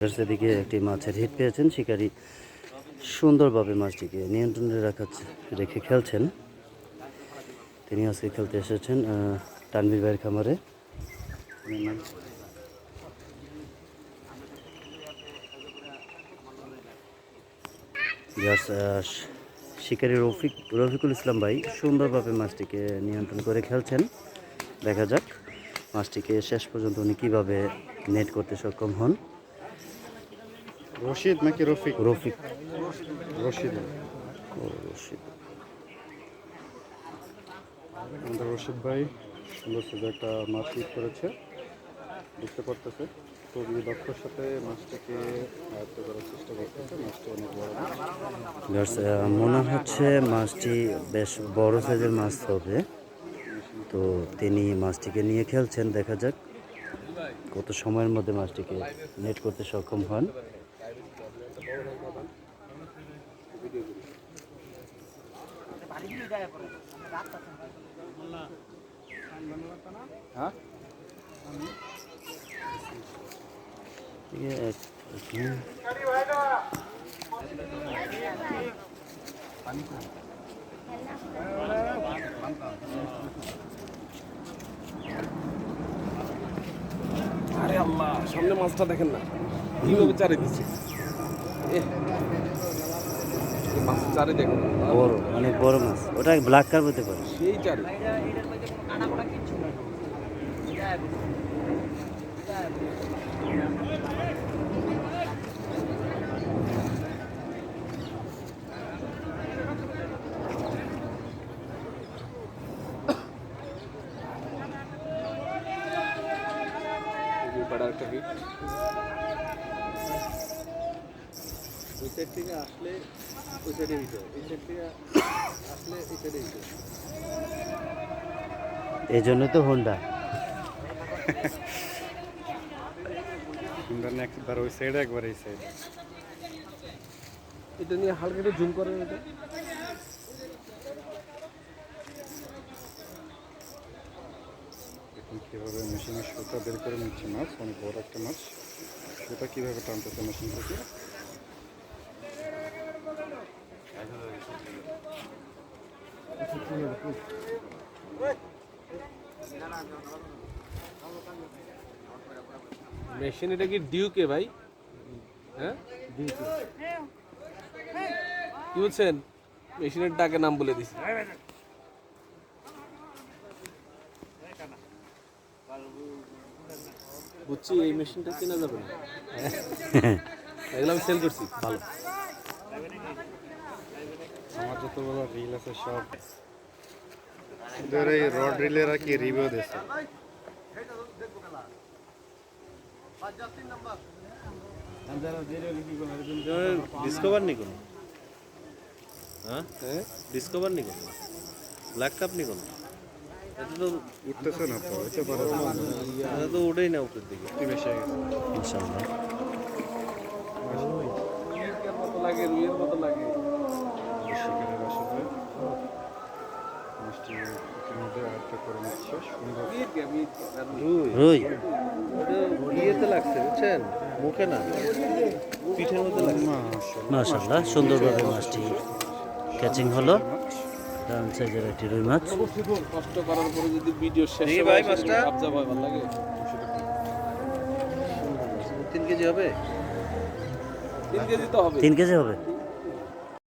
সেদিকে একটি মাছের হিট পেয়েছেন শিকারী সুন্দরভাবে মাছটিকে নিয়ন্ত্রণে রাখা রেখে খেলছেন। তিনি আজকে খেলতে এসেছেন তানভীর ভাইয়ের খামারে। শিকারী রফিক, রফিকুল ইসলাম ভাই সুন্দরভাবে মাছটিকে নিয়ন্ত্রণ করে খেলছেন। দেখা যাক মাছটিকে শেষ পর্যন্ত উনি কীভাবে নেট করতে সক্ষম হন। রশিদ নাকি রফিক রফিক রশিদ রশিদ আমাদের রশিদ ভাই সুন্দর সুন্দর একটা মাছ হিট করেছে। দেখতে পারতেছে। খুবই দক্ষর সাথে মাছটাকে আয়ত্ত করার চেষ্টা করতেছে। মাছটা অনেক বড়। Guys, মনে হচ্ছে মাছটি বেশ বড় সাইজের মাছ হবে। তো তিনি মাছটিকে নিয়ে খেলছেন দেখা যাক। কত সময়ের মধ্যে মাছটিকে নেট করতে সক্ষম হন। আরে আল্লাহ সামনে মাছটা দেখেন না। কীভাবে চারে দিচ্ছে এহ, এই মাছের চারে দেখুন বড় অনেক বড় মাছ। ওটা ব্ল্যাক কার্প হতে পারে? সেই চারে একটা হিট ওই সাইড থেকে আসলে ওই সাইডে হিট হয় এই সাইড থেকে আসলে এই সাইডে হিট হয় এই জন্য তো হোন্ডা সুন্দর না একবার ওই সাইডে একবার এই সাইডে এটা নিয়ে হালকা একটু জুম করেন এটা। এখন কীভাবে মেশিনের সুতা বের করে নিচ্ছে মাছ? অনেক বড় একটা মাছ। সুতা কীভাবে টানতেছে মেশিন থেকে? মেশিন এটা কি ডিউকে ভাই? হ্যাঁ? কি বলছেন? মেশিনের ডাকে নাম বলে দিছি। বুঝছি এই মেশিনটা কেনা যাবে না। এগুলো আমি সেল করছি। ভালো। আমার যতগুলো রিল আছে সব ওদের এই রড রিলের আর কি রিভিউ দিয়েছে ডিসকভার নি কোনো? হ্যাঁ? ডিসকভার নি কোনো? ব্ল্যাক কাপ নি কোনো? এটা তো উঠতেছে না এটা তো ওঠেই না। উপরের দিকে। একটু বেশি গেছে। ইনশাল্লাহ লাগে রুইয়ের মতো লাগে। ইতিমধ্যে আয়ত্ত করে নিচ্ছে। সুন্দর মিট গে মিট রুই। রুই। ইয়েতে লাগছে বুঝছেন? মুখে না। পিঠের মধ্যে লাগছে। মাশাআল্লাহ। মাশাল্লাহ সুন্দরভাবে মাছটি ক্যাচিং হলো। ডান সাইজের একটি রুই মাছ। কষ্ট করার পরে যদি ভিডিও শেষ হয় ভাই মাছটা। ভয় ভালো লাগে। তিন কেজি হবে? তিন কেজি তো হবে। তিন কেজি হবে?